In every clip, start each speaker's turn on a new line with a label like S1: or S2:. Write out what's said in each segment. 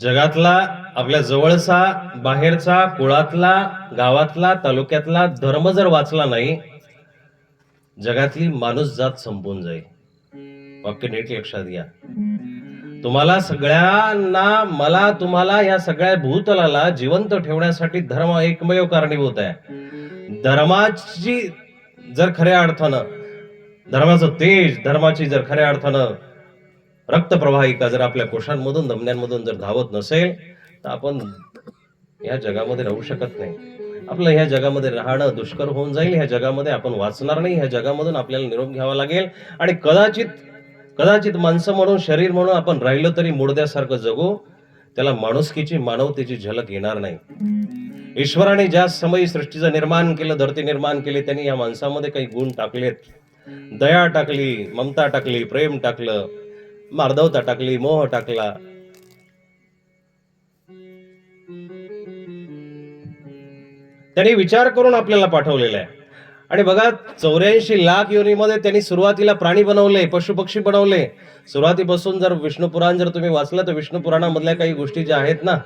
S1: जगातला आपल्या जवळचा बाहेरचा कुळातला गावातला तालुक्यातला धर्म जर वाचला नाही जगातली माणूस जात संपून जाईल. वाक्य नीट लक्षात घ्या. तुम्हाला सगळ्यांना मला तुम्हाला या सगळ्या भूतलाला जिवंत ठेवण्यासाठी धर्म एकमेव कारणीभूत आहे. धर्माची जर खऱ्या अर्थानं धर्माचं तेज धर्माची जर खऱ्या अर्थानं रक्तप्रवाहिका जर आपल्या कोशांमधून धमन्यांमधून जर धावत नसेल तर आपण या जगामध्ये राहू शकत नाही. आपलं ह्या जगामध्ये राहणं दुष्कर होऊन जाईल ह्या जगामध्ये आपण वाचणार नाही ह्या जगामधून आपल्याला निरोप घ्यावा लागेल. आणि कदाचित कदाचित माणसं म्हणून शरीर म्हणून आपण राहिलं तरी मुडद्यासारखं जगू त्याला माणुसकीची मानवतेची झलक येणार नाही. ईश्वराने ज्या समयी सृष्टीचं निर्माण केलं धरती निर्माण केली त्यांनी या माणसामध्ये काही गुण टाकलेत. दया टाकली ममता टाकली प्रेम टाकलं मार्दवता टाकली मोह टाकला. त्यांनी विचार करून आपल्याला पाठवलेला आहे. आणि बघा चौऱ्याऐंशी लाख योनीमध्ये त्यांनी सुरुवातीला प्राणी बनवले पशुपक्षी बनवले. सुरुवातीपासून जर विष्णुपुराण जर तुम्ही वाचलं तर विष्णू पुराणामधल्या काही गोष्टी ज्या आहेत ना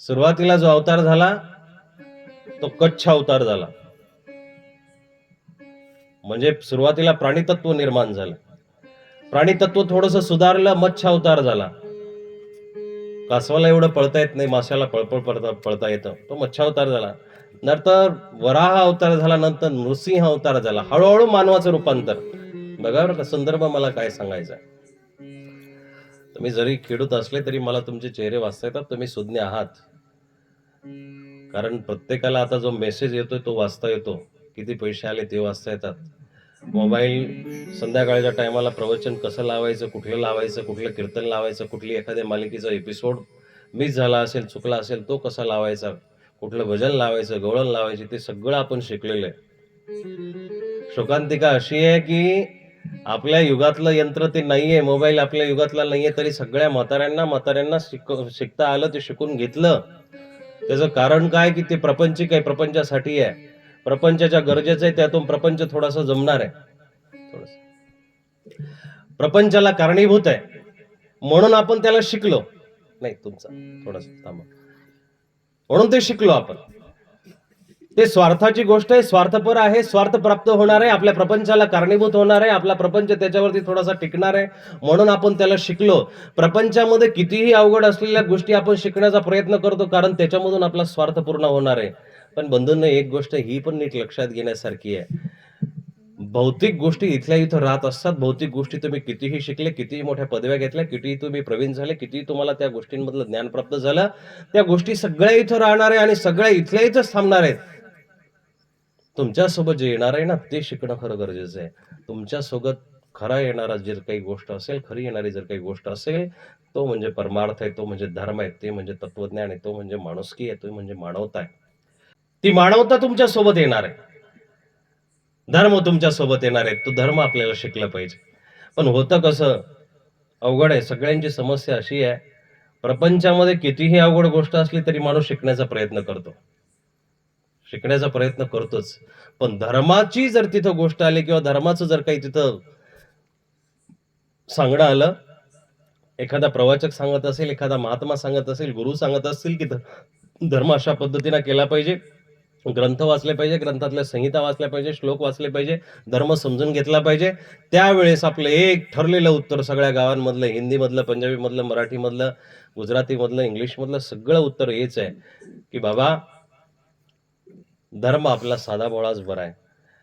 S1: सुरुवातीला जो अवतार झाला तो कच्छ अवतार झाला. म्हणजे सुरुवातीला प्राणीतत्व निर्माण झालं. प्राणीतत्व थोडस सुधारलं मच्छा अवतार झाला. कासवाला एवढं पळता येत नाही माशाला पळपळ पळता पळता येतं. तो मच्छावतार झाला. नंतर वराह अवतार झाला नंतर नृसिंह अवतार झाला. हळूहळू मानवाचं रूपांतर. बघा बरं का संदर्भ मला काय सांगायचा तुम्ही जरी खेडूत असले तरी मला तुमचे चेहरे वाचता येतात तुम्ही सुज्ञ आहात. कारण प्रत्येकाला आता जो मेसेज येतोय तो वाचता येतो. किती पैसे आले ते वाचता येतात. मोबाईल संध्याकाळच्या टायमाला प्रवचन कसं लावायचं कुठलं लावायचं कुठलं कीर्तन लावायचं कुठली एखाद्या मालिकेचा एपिसोड मिस झाला असेल चुकला असेल तो कसा लावायचा कुठलं भजन लावायचं गवळण लावायचे ते सगळं आपण शिकलेलं आहे. शोकांतिका अशी आहे की आपल्या युगातलं यंत्र ते नाहीये मोबाईल आपल्या युगातला नाहीये तरी सगळ्या म्हाताऱ्यांना म्हाताऱ्यांना शिक शिकता आलं ते शिकून घेतलं. त्याचं कारण काय की ते प्रपंचिक आहे प्रपंचासाठी आहे प्रपंचाच्या गरजेचं आहे त्यातून प्रपंच थोडासा जमणार आहे. प्रपंचाला कारणीभूत आहे. म्हणून आपण त्याला शिकलो. नाही तुमचा थोडस थांबा. म्हणून ते शिकलो आपण. ते स्वार्थाची गोष्ट आहे स्वार्थपर आहे स्वार्थ प्राप्त होणार आहे आपल्या प्रपंचाला कारणीभूत होणार आहे आपला प्रपंच त्याच्यावरती थोडासा टिकणार आहे. म्हणून आपण त्याला शिकलो. प्रपंचामध्ये कितीही अवघड असलेल्या गोष्टी आपण शिकण्याचा प्रयत्न करतो कारण त्याच्यामधून आपला स्वार्थ पूर्ण होणार आहे. पण बंधूंना एक गोष्ट ही पण नीट लक्षात घेण्यासारखी आहे. भौतिक गोष्टी इथल्या इथं राहत असतात. भौतिक गोष्टी तुम्ही कितीही शिकले कितीही मोठ्या पदव्या घेतल्या कितीही तुम्ही प्रवीण झाले कितीही तुम्हाला त्या गोष्टींमधलं ज्ञान प्राप्त झालं त्या गोष्टी सगळ्या इथं राहणार आहे आणि सगळ्या इथल्या इथंच थांबणार आहेत. तुमच्यासोबत जे येणार आहे ना ते शिकणं खरं गरजेचं आहे. तुमच्यासोबत खरा येणारा जर काही गोष्ट असेल खरी येणारी जर काही गोष्ट असेल तो म्हणजे परमार्थ आहे तो म्हणजे धर्म आहे ते म्हणजे तत्वज्ञान आहे तो म्हणजे माणुसकी आहे तो म्हणजे मानवता आहे. ती मानवता तुमच्यासोबत येणार आहे. धर्म तुमच्यासोबत येणार आहे. तो धर्म आपल्याला शिकला पाहिजे. पण होतं कसं अवघड आहे. सगळ्यांची समस्या अशी आहे. प्रपंचामध्ये कितीही अवघड गोष्ट असली तरी माणूस शिकण्याचा प्रयत्न करतो. शिकण्याचा प्रयत्न करतोच. पण धर्माची जर तिथं गोष्ट आली किंवा धर्माचं जर काही तिथं सांगणं आलं एखादा प्रवाचक सांगत असेल एखादा महात्मा सांगत असेल गुरु सांगत असतील की धर्म अशा पद्धतीनं केला पाहिजे. ग्रंथ वाचले पाहिजे ग्रंथातल्या संहिता वाचल्या पाहिजे श्लोक वाचले पाहिजे धर्म समजून घेतला पाहिजे. त्यावेळेस आपलं एक ठरलेलं उत्तर सगळ्या गावांमधलं हिंदीमधलं पंजाबीमधलं मराठीमधलं गुजरातीमधलं इंग्लिशमधलं सगळं उत्तर हेच आहे. की बाबा धर्म आपला साधा बोळाच बरा आहे.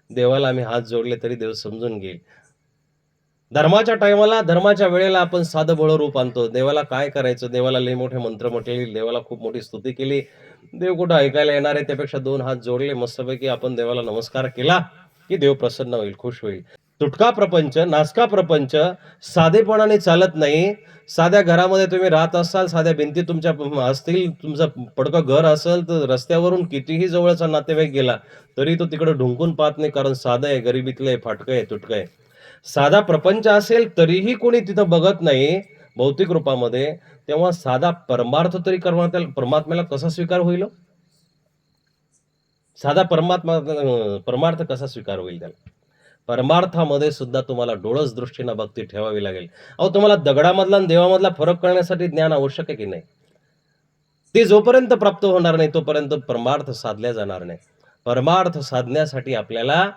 S1: देवाला आम्ही हात जोडले तरी देव समजून घेईल. धर्माच्या टायमाला धर्माच्या वेळेला आपण साधं बळ रूप आणतो. देवाला काय करायचं? देवाला लई मोठे मंत्र म्हटले देवाला खूप मोठी स्तुती केली. देव कुठं ऐकायला येणार आहे? त्यापेक्षा दोन हात जोडले मस्तपैकी आपण देवाला नमस्कार केला की देव प्रसन्न होईल खुश होईल. तुटका प्रपंच नासका प्रपंच साधेपणाने चालत नाही. साध्या घरामध्ये तुम्ही राहत असाल साध्या भिंती तुमच्या असतील तुमचं पडकं घर असेल तर रस्त्यावरून कितीही जवळचा नातेवाईक गेला तरी तो तिकडे ढुंकून पाहत नाही कारण साधं आहे गरिबीतलं आहे फाटकं आहे तुटकं आहे. साधा प्रपंच असेल तरीही कोणी तिथं बघत नाही भौतिक रूपामध्ये तेव्हा साधा परमार्थ तरी परमात्म्याला कसा स्वीकार होईल? साधा परमात्मा परमार्थ कसा स्वीकार होईल त्याला? परमार्थामध्ये सुद्धा तुम्हाला डोळस दृष्टीनं भक्ती ठेवावी लागेल. अहो तुम्हाला दगडामधला आणि देवामधला फरक करण्यासाठी ज्ञान आवश्यक आहे की नाही? ते जोपर्यंत प्राप्त होणार नाही तोपर्यंत परमार्थ साधल्या जाणार नाही. परमार्थ साधण्यासाठी आपल्याला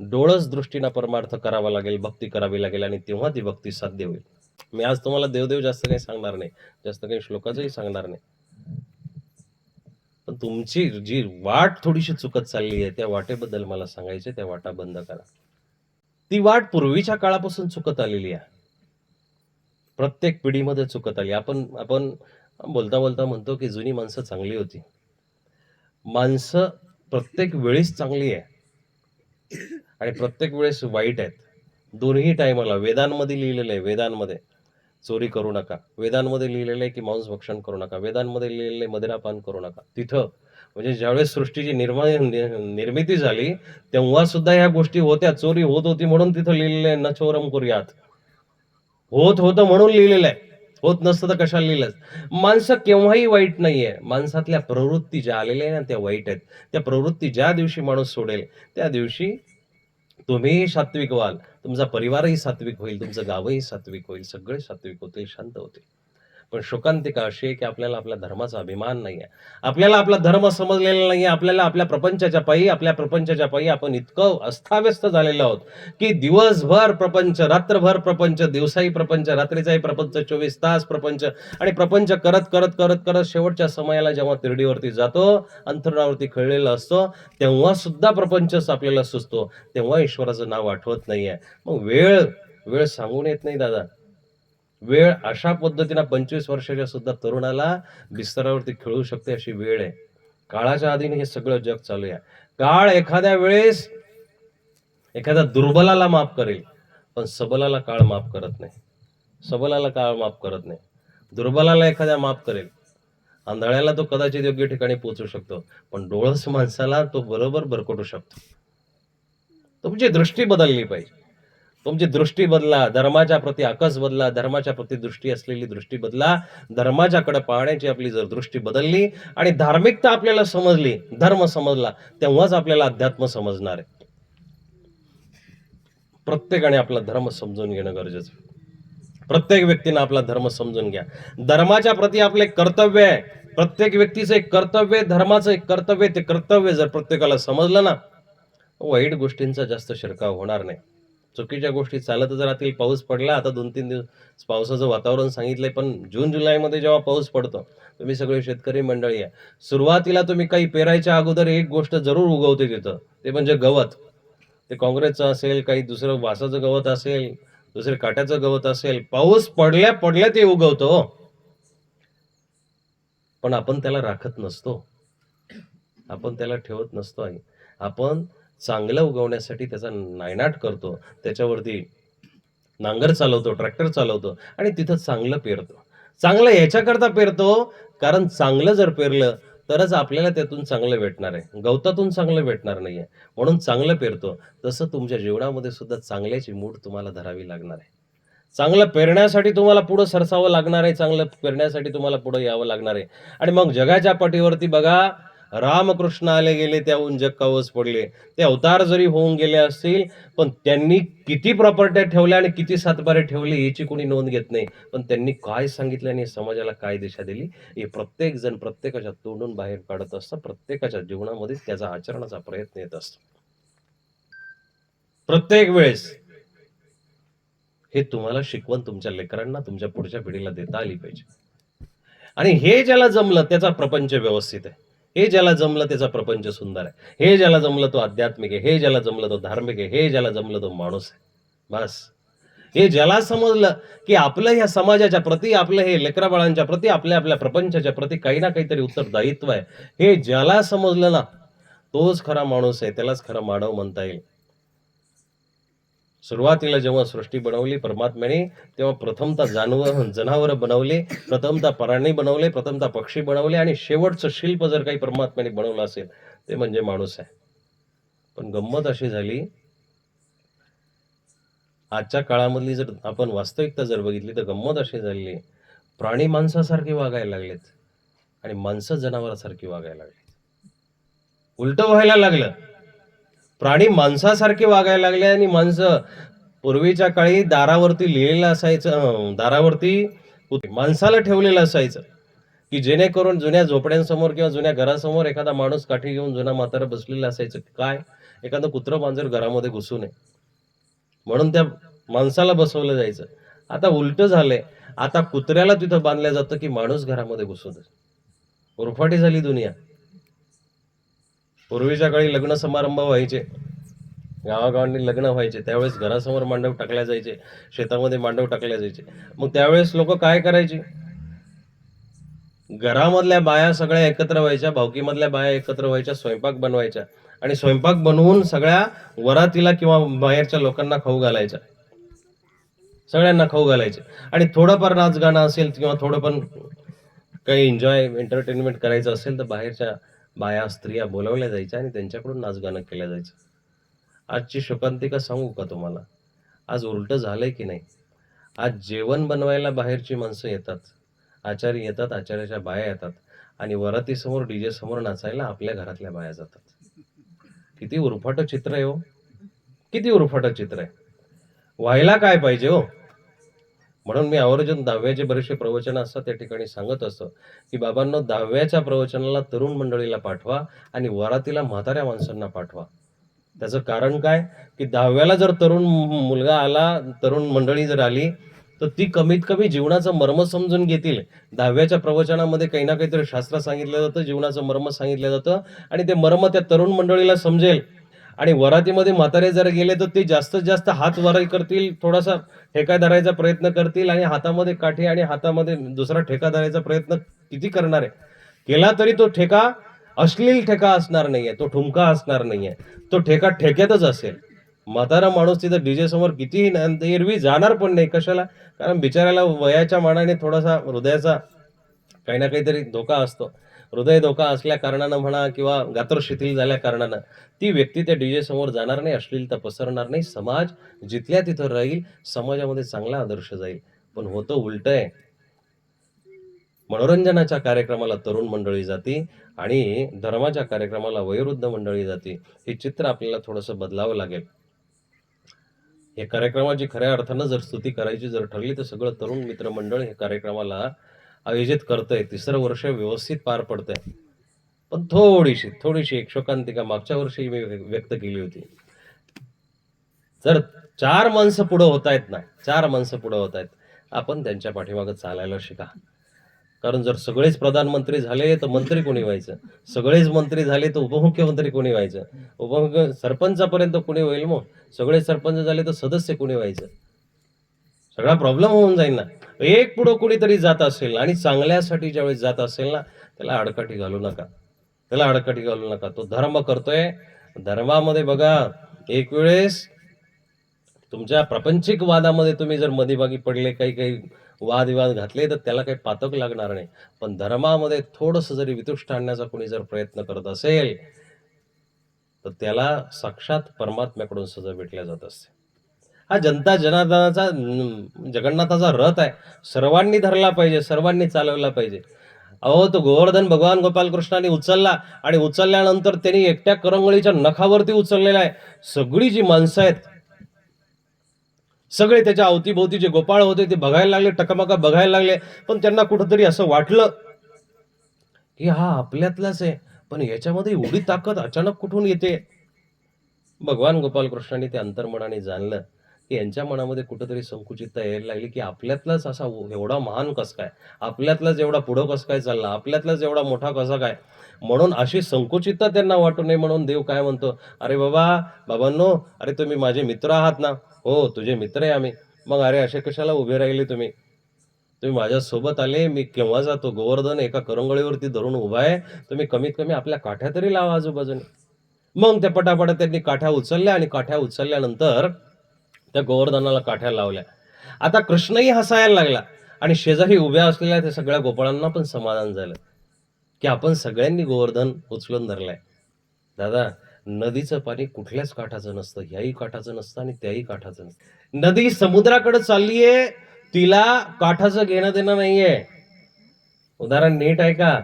S1: डोळस दृष्टीनं परमार्थ करावा लागेल भक्ती करावी लागेल आणि तेव्हा ती भक्ती साध्य होईल. मी आज तुम्हाला देवदेव जास्त काही सांगणार नाही जास्त काही श्लोकाचंही सांगणार नाही. पण तुमची जी वाट थोडीशी चुकत चालली आहे त्या वाटेबद्दल मला सांगायचे त्या वाटा बंद करा. ती वाट पूर्वीच्या काळापासून चुकत आलेली आहे. प्रत्येक पिढीमध्ये चुकत आली. आपण आपण बोलता बोलता म्हणतो की जुनी माणसं चांगली होती. माणसं प्रत्येक वेळेस चांगली आहे. आणि प्रत्येक वेळेस वाईट आहेत. दोन्ही टायमाला वेदांमध्ये लिहिलेलं आहे वेदांमध्ये. चोरी करू नका. वेदांमध्ये लिहिलेलं आहे की मांस भक्षण करू नका. वेदांमध्ये लिहिलेलं आहे मदिरापान करू नका. तिथं म्हणजे ज्यावेळेस सृष्टीची निर्मा नि- निर्मिती झाली तेव्हा सुद्धा ह्या गोष्टी होत्या. चोरी होत होती म्हणून तिथं लिहिलेलं आहे न चोरम करूयात होत होतं म्हणून लिहिलेलं आहे. होत नसतं तर कशाला लिहिलं माणसं केव्हाही वाईट नाहीये. माणसातल्या प्रवृत्ती ज्या आलेल्या आहे ना त्या वाईट आहेत. त्या प्रवृत्ती ज्या दिवशी माणूस सोडेल त्या दिवशी तुम्हीही सात्विक व्हाल. तुमचा परिवारही सात्विक होईल तुमचं गावही सात्विक होईल सगळे सात्विक होतील शांत होतील. पण शोकांतिका अशी आहे की आपल्याला आपल्या धर्माचा अभिमान नाही आहे आपल्याला आपला धर्म समजलेला नाही आहे आपल्याला आपल्या प्रपंचाच्या पायी आपल्या प्रपंचाच्या पायी आपण इतकं अस्ताव्यस्त झालेलो आहोत की दिवसभर प्रपंच रात्रभर प्रपंच दिवसाही प्रपंच रात्रीचाही प्रपंच चोवीस तास प्रपंच आणि प्रपंच करत करत करत करत शेवटच्या समयाला जेव्हा तिरडीवरती जातो अंथरुणावरती खेळलेला असतो तेव्हा सुद्धा प्रपंचच आपल्याला सुचतो. तेव्हा ईश्वराचं नाव आठवत नाहीये. मग वेळ वेळ सांगून येत नाही दादा. वेळ अशा पद्धतीनं पंचवीस वर्षाच्या सुद्धा तरुणाला बिस्तरावरती खेळू शकते अशी वेळ आहे. काळाच्या आधीने हे सगळं जग चालू आहे. काळ एखाद्या वेळेस एखाद्या दुर्बलाला माफ करेल पण सबलाला काळ माफ करत नाही. सबलाला काळ माफ करत नाही. दुर्बलाला एखाद्या माफ करेल. आंधळ्याला तो कदाचित योग्य ठिकाणी पोहोचू शकतो पण डोळस माणसाला तो बरोबर भरकटू शकतो. तुमची दृष्टी बदलली पाहिजे. तुमची दृष्टी बदला धर्माच्या प्रती आकस बदला धर्माच्या प्रती दृष्टी असलेली दृष्टी बदला. धर्माच्याकडे पाहण्याची आपली जर दृष्टी बदलली आणि धार्मिकता आपल्याला समजली धर्म समजला तेव्हाच आपल्याला अध्यात्म समजणार आहे. प्रत्येकाने आपला धर्म समजून घेणं गरजेचं आहे. प्रत्येक व्यक्तीनं आपला धर्म समजून घ्या. धर्माच्या प्रती आपले एक कर्तव्य आहे. प्रत्येक व्यक्तीचं एक कर्तव्य धर्माचं एक कर्तव्य ते कर्तव्य जर प्रत्येकाला समजलं ना वाईट गोष्टींचा जास्त शिरकाव होणार नाही. चुकीच्या गोष्टी चालतच राहतील पाऊस पडला आता दोन तीन दिवस पावसाचं वातावरण सांगितलंय पण जून जुलैमध्ये जेव्हा पाऊस पडतो तुम्ही सगळे शेतकरी मंडळी आहे सुरुवातीला तुम्ही काही पेरायच्या अगोदर एक गोष्ट जरूर उगवते तिथं ते म्हणजे गवत. ते काँग्रेसचं असेल काही दुसरं वासाचं गवत असेल दुसरे काट्याचं गवत असेल पाऊस पडल्या पडल्या ते उगवतो. पण आपण त्याला राखत नसतो. आपण त्याला ठेवत नसतो आई. आपण चांगलं उगवण्यासाठी त्याचा नायनाट करतो. त्याच्यावरती नांगर चालवतो ट्रॅक्टर चालवतो आणि तिथं चांगलं पेरतो. चांगलं याच्याकरता पेरतो कारण चांगलं जर पेरलं तरच आपल्याला त्यातून चांगलं भेटणार आहे. गवतातून चांगलं भेटणार नाही आहे म्हणून चांगलं पेरतो. तसं तुमच्या जीवनामध्ये सुद्धा चांगल्याची मूठ तुम्हाला धरावी लागणार आहे. चांगलं पेरण्यासाठी तुम्हाला पुढं सरसावं लागणार आहे. चांगलं पेरण्यासाठी तुम्हाला पुढं यावं लागणार आहे. आणि मग जगाच्या पाठीवरती बघा रामकृष्ण आले गेले त्याहून जग कावस पडले. ते अवतार जरी होऊन गेले असतील पण त्यांनी किती प्रॉपर्ट्या ठेवल्या आणि किती सातबारे ठेवले याची कोणी नोंद घेत नाही. पण त्यांनी काय सांगितलं आणि समाजाला काय दिशा दिली? हे प्रत्येक जण प्रत्येकाच्या तोंडून बाहेर काढत असतं. प्रत्येकाच्या जीवनामध्ये त्याचा आचरणाचा प्रयत्न येत असतो. प्रत्येक वेळेस हे तुम्हाला शिकवण तुमच्या लेकरांना तुमच्या पुढच्या पिढीला देता आली पाहिजे. आणि हे ज्याला जमलं त्याचा प्रपंच व्यवस्थित आहे. हे ज्याला जमलं त्याचा प्रपंच सुंदर आहे. हे ज्याला जमलं तो आध्यात्मिक आहे. हे ज्याला जमलं तो धार्मिक आहे. हे ज्याला जमलं तो माणूस आहे. बस. हे ज्याला समजलं की आपलं ह्या समाजाच्या प्रती आपलं हे लेकरा बाळांच्या प्रती आपल्या आपल्या प्रपंचाच्या प्रती काही ना काहीतरी उत्तरदायित्व आहे. हे ज्याला समजलं ना तोच खरा माणूस आहे. त्यालाच खरा मानव म्हणता येईल. सुरुवातीला जेव्हा सृष्टी बनवली परमात्म्याने तेव्हा प्रथमता जानवर जनावर बनवले प्रथमता प्राणी बनवले प्रथमता पक्षी बनवले आणि शेवटचं शिल्प जर काही परमात्म्याने बनवलं असेल ते म्हणजे माणूस आहे. पण गंमत अशी झाली आजच्या काळामधली जर आपण वास्तविकता जर बघितली तर गंमत अशी झालेली प्राणी माणसासारखे वागायला लागलेत आणि माणसं जनावरासारखी वागायला लागलेत. उलट व्हायला लागलं. प्राणी माणसासारखे वागायला लागले आणि माणसं पूर्वीच्या काळी दारावरती लिहिलेलं असायचं दारावरती माणसाला ठेवलेलं असायचं की जेणेकरून जुन्या झोपड्यांसमोर किंवा जुन्या घरासमोर एखादा माणूस काठी घेऊन जुना म्हातारा बसलेला असायचं. काय? एखादं कुत्रं मांजर घरामध्ये घुसू नये. म्हणून त्या माणसाला बसवलं जायचं. आता उलट झालंय. आता कुत्र्याला तिथं बांधलं जातं की माणूस घरामध्ये घुसू दे उरफाटी झाली दुनिया. पूर्वीच्या काळी लग्न समारंभ व्हायचे. गावागावांनी लग्न व्हायचे. त्यावेळेस घरासमोर मांडव टाकल्या जायचे. शेतामध्ये मांडव टाकल्या जायचे. मग त्यावेळेस लोक काय करायचे? घरामधल्या बाया सगळ्या एकत्र व्हायच्या भावकीमधल्या बाया एकत्र व्हायच्या स्वयंपाक बनवायच्या आणि स्वयंपाक बनवून सगळ्या वरातीला किंवा बाहेरच्या लोकांना खाऊ घालायच्या. सगळ्यांना खाऊ घालायचे. आणि थोडंफार नाच गाणं असेल किंवा थोडं पण काही एन्जॉय एंटरटेनमेंट करायचं असेल तर बाहेरच्या बाया स्त्रिया बोलावल्या जायच्या आणि त्यांच्याकडून नाचगाणं केलं जायचं. आजची शोकांतिका सांगू का तुम्हाला? आज उलटं झालंय की नाही? आज जेवण बनवायला बाहेरची माणसं येतात. आचारी येतात आचार्याच्या बाया येतात आणि वरातीसमोर डीजे समोर नाचायला आपल्या घरातल्या बाया जातात. किती उरफाट चित्र आहे हो. किती उरफाट चित्र आहे. व्हायला काय पाहिजे हो? म्हणून मी आवर्जून दहाव्याचे बरेचसे प्रवचन असतात त्या ठिकाणी सांगत असतो की बाबांनो दहाव्याच्या प्रवचनाला तरुण मंडळीला पाठवा आणि वरातीला म्हाताऱ्या माणसांना पाठवा. त्याचं कारण काय? की दहाव्याला जर तरुण मुलगा आला तरुण मंडळी जर आली तर ती कमीत कमी जीवनाचं मर्म समजून घेतील. दहाव्याच्या प्रवचनामध्ये काही ना काहीतरी शास्त्र सांगितलं जातं जीवनाचं मर्म सांगितलं जातं आणि ते मर्म त्या तरुण मंडळीला समजेल. आणि वरातीमध्ये म्हातारे जर गेले तर ते जास्तीत जास्त हात वराई करतील थोडासा ठेका धरायचा प्रयत्न करतील आणि हातामध्ये काठी आणि हातामध्ये दुसरा ठेका धरायचा प्रयत्न किती करणार आहे? केला तरी तो ठेका अश्लील ठेका असणार नाहीये तो ठुमका असणार नाहीये. तो ठेका ठेक्यातच असेल. म्हातारा माणूस तिथं डीजे समोर कितीही एरवी जाणार पण नाही कशाला? कारण बिचाऱ्याला वयाच्या मानाने थोडासा हृदयाचा काही ना काहीतरी धोका असतो. हृदय धोका असल्या कारणानं म्हणा किंवा गात्र शिथिल झाल्या कारणानं ती व्यक्ती त्या डीजे समोर जाणार नाही अश्लीलता पसरणार नाही. समाज जिथल्या तिथं राहील समाजामध्ये चांगला आदर्श जाईल. पण होतं उलट आहे. मनोरंजनाच्या कार्यक्रमाला तरुण मंडळी जाती आणि धर्माच्या कार्यक्रमाला वयोवृद्ध मंडळी जाती हे चित्र आपल्याला थोडंसं बदलावं लागेल. या कार्यक्रमाची खऱ्या अर्थानं जर स्तुती करायची जर ठरली तर सगळं तरुण मित्र मंडळ हे कार्यक्रमाला आयोजित करतंय तिसरं वर्ष व्यवस्थित पार पडतंय. पण थोडीशी थोडीशी एक शोकांतिका मागच्या वर्षी मी व्य- व्यक्त केली होती. जर चार माणसं पुढं होत आहेत ना चार माणसं पुढं होत आहेत आपण त्यांच्या पाठीमागं चालायला शिका. कारण जर सगळेच प्रधानमंत्री झाले तर मंत्री कोणी व्हायचं? सगळेच मंत्री झाले तर उपमुख्यमंत्री कोणी व्हायचं? उपमुख्य सरपंचापर्यंत कोणी होईल मग? सगळे सरपंच झाले तर सदस्य कोणी व्हायचं? सगळा प्रॉब्लेम होऊन जाईल ना. एक पुढं कुणीतरी जात असेल आणि चांगल्यासाठी ज्यावेळेस जात असेल ना त्याला अडकाठी घालू नका. त्याला अडकाठी घालू नका. तो धर्म करतोय. धर्मामध्ये बघा एक वेळेस तुमच्या प्रापंचिक वादामध्ये तुम्ही जर मध्यभागी पडले काही काही वादविवाद घातले तर त्याला काही पातक लागणार नाही. पण धर्मामध्ये थोडंसं जरी वितुष्ट आणण्याचा कोणी जर प्रयत्न करत असेल तर त्याला साक्षात परमात्म्याकडून सजा भेटल्या जात असते. हा जनता जनार्दनाचा जगन्नाथाचा रथ आहे. सर्वांनी धरला पाहिजे सर्वांनी चालवला पाहिजे. अहो तो गोवर्धन भगवान गोपालकृष्णाने उचलला आणि उचलल्यानंतर त्यांनी एकट्या करंगळीच्या नखावरती उचललेला आहे. सगळी जी माणसं आहेत सगळे त्याच्या अवतीभोवती जे गोपाळ होते ते बघायला लागले टकामका बघायला लागले. पण त्यांना कुठंतरी असं वाटलं की हा आपल्यातलाच आहे. पण याच्यामध्ये एवढी ताकद अचानक कुठून येते? भगवान गोपालकृष्णाने ते अंतर्मनाने जाणलं. की यांच्या मनामध्ये कुठंतरी संकुचितता यायला लागली की आपल्यातलाच असा एवढा महान कस काय? आपल्यातलाच एवढा पुढं कस काय चालला? आपल्यातलाच एवढा मोठा कसा काय? म्हणून अशी संकुचितता त्यांना वाटू नये म्हणून देव काय म्हणतो? अरे बाबा बाबांनो अरे तुम्ही माझे मित्र आहात ना? हो तुझे मित्र आहे आम्ही. मग अरे असे कशाला उभे राहिले तुम्ही? तुम्ही माझ्या सोबत आले मी केव्हा जातो? गोवर्धन एका करंगळीवरती धरून उभा आहे. तुम्ही कमीत कमी आपल्या काठ्या तरी लावा आजूबाजूने. मग त्या पटापट त्यांनी काठ्या उचलल्या आणि काठ्या उचलल्यानंतर त्या गोवर्धनाला काठ्या लावल्या. आता कृष्णही हसायला लागला आणि शेजारी उभ्या असलेल्या त्या सगळ्या गोपाळांना पण समाधान झालं की आपण सगळ्यांनी गोवर्धन उचलून धरलाय. दादा नदीचं पाणी कुठल्याच काठाचं नसतं ह्याही काठाचं नसतं आणि त्याही काठाचं नसतं. नदी समुद्राकडे चाललीये तिला काठाचं घेणं देणं नाहीये. उदाहरण नीट आहे का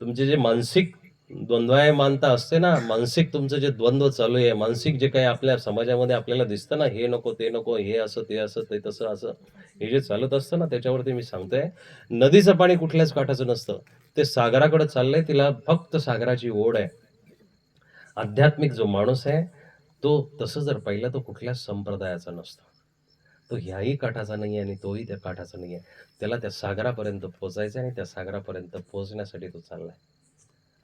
S1: तुमचे जे मानसिक द्वंद्वायमानता असते ना. मानसिक तुमचं जे द्वंद्व चालू आहे मानसिक जे काही आपल्या समाजामध्ये आपल्याला दिसतं ना हे नको ते नको हे असं ते असं ते तसं असं हे जे चालत असतं ना त्याच्यावरती मी सांगतोय. नदीचं पाणी कुठल्याच काठाचं नसतं. ते सागराकडे चाललंय तिला फक्त सागराची ओढ आहे. आध्यात्मिक जो माणूस आहे तो तसं जर पाहिलं तो कुठल्याच संप्रदायाचा नसतो. तो ह्याही काठाचा नाही आहे आणि तोही त्या काठाचा नाही आहे. त्याला त्या सागरापर्यंत पोचायचं आहे आणि त्या सागरापर्यंत पोहोचण्यासाठी तो चाललाय.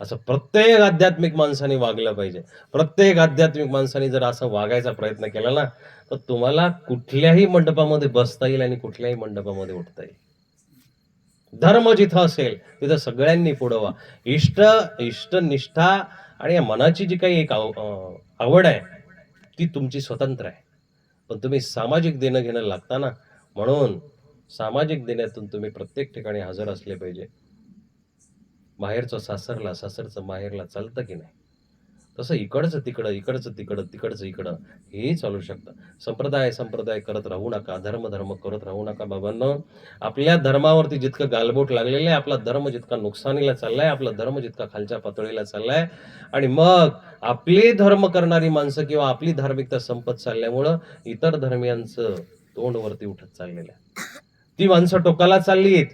S1: असं प्रत्येक आध्यात्मिक माणसाने वागलं पाहिजे. प्रत्येक आध्यात्मिक माणसाने जर असं वागायचा प्रयत्न केला ना तर तुम्हाला कुठल्याही मंडपामध्ये बसता येईल आणि कुठल्याही मंडपामध्ये उठता येईल. धर्म जिथं असेल तिथं सगळ्यांनी पुढं व्हा. इष्ट इष्ट निष्ठा आणि या मनाची जी काही एक आव- आवड आहे ती तुमची स्वतंत्र आहे. पण तुम्ही सामाजिक देणं घेणं लागताना म्हणून सामाजिक देण्यातून तुम्ही प्रत्येक ठिकाणी हजर असले पाहिजे. बाहेरचं सासरला सासरचं माहेरला चालतं की नाही? तसं इकडचं तिकडं इकडचं तिकडं तिकडचं इकडं हेही चालू शकतं. संप्रदाय संप्रदाय करत राहू नका धर्म धर्म करत राहू नका बाबांनो. आपल्या धर्मावरती जितकं गालबोट लागलेलं आहे आपला धर्म जितका नुकसानीला चाललाय आपला धर्म जितका खालच्या पातळीला चाललाय आणि मग आपले धर्म करणारी माणसं किंवा आपली धार्मिकता संपत चालल्यामुळं इतर धर्मियांचं तोंडवरती उठत चाललेलं आहे. ती माणसं टोकाला चालली आहेत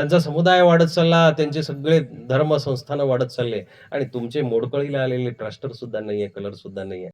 S1: त्यांचा समुदाय वाढत चालला त्यांचे सगळे धर्म संस्थानं वाढत चालले. आणि तुमचे मोडकळीला आलेले ट्रस्टर सुद्धा नाहीये कलर सुद्धा नाहीये.